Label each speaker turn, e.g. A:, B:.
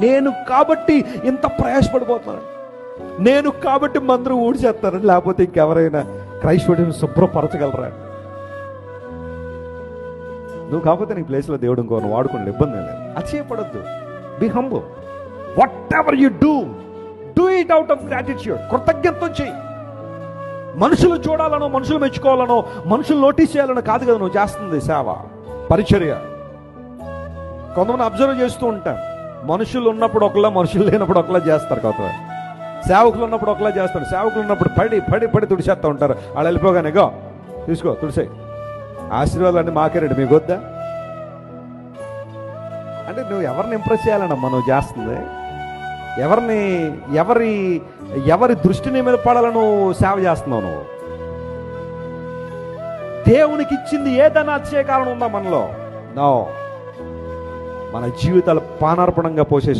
A: నేను కాబట్టి ఇంత ప్రయాసపడిపోతున్నాను. నేను కాబట్టి మందరం ఊడిచేస్తారు లేకపోతే ఇంకెవరైనా క్రైస్తవుడిని శుభ్రపరచగలరా? నువ్వు కాకపోతే నీ ప్లేస్లో దేవుడు ఇంకో వాడుకుని ఇబ్బంది ఏం లేదు. అచేయపడద్దు be humble whatever you do do it out of gratitude కృతజ్ఞత చేయి మనుషులు చూడాలనో మనుషులు మెచ్చుకోవాలనో మనుషులు నోటీస్ చేయాలనో కాదు కదా నువ్వు చేస్తుంది సేవ. పరిచర్య. కొంతమంది అబ్జర్వ్ చేస్తూ ఉంటాను మనుషులు ఉన్నప్పుడు ఒకలా మనుషులు లేనప్పుడు ఒకలా చేస్తారు కొత్త సేవకులు ఉన్నప్పుడు ఒకలా చేస్తారు. సేవకులు ఉన్నప్పుడు పడి పడి పడి తుడిచేస్తూ ఉంటారు. వాళ్ళు వెళ్ళిపోగానే గో తీసుకో తుడిసే ఆశీర్వాదాలు అండి మాకే రండి మీకు వద్దా? అంటే నువ్వు ఎవరిని ఇంప్రెస్ చేయాలన్నా మనం చేస్తుంది. ఎవరిని ఎవరి ఎవరి దృష్టిని మీద పడాలను సేవ చేస్తున్నావు నువ్వు? దేవునికి ఇచ్చింది ఏదైనా అతిశయ కారణం ఉందా మనలో? నో. మన జీవితాలు పానార్పణంగా పోసేసిన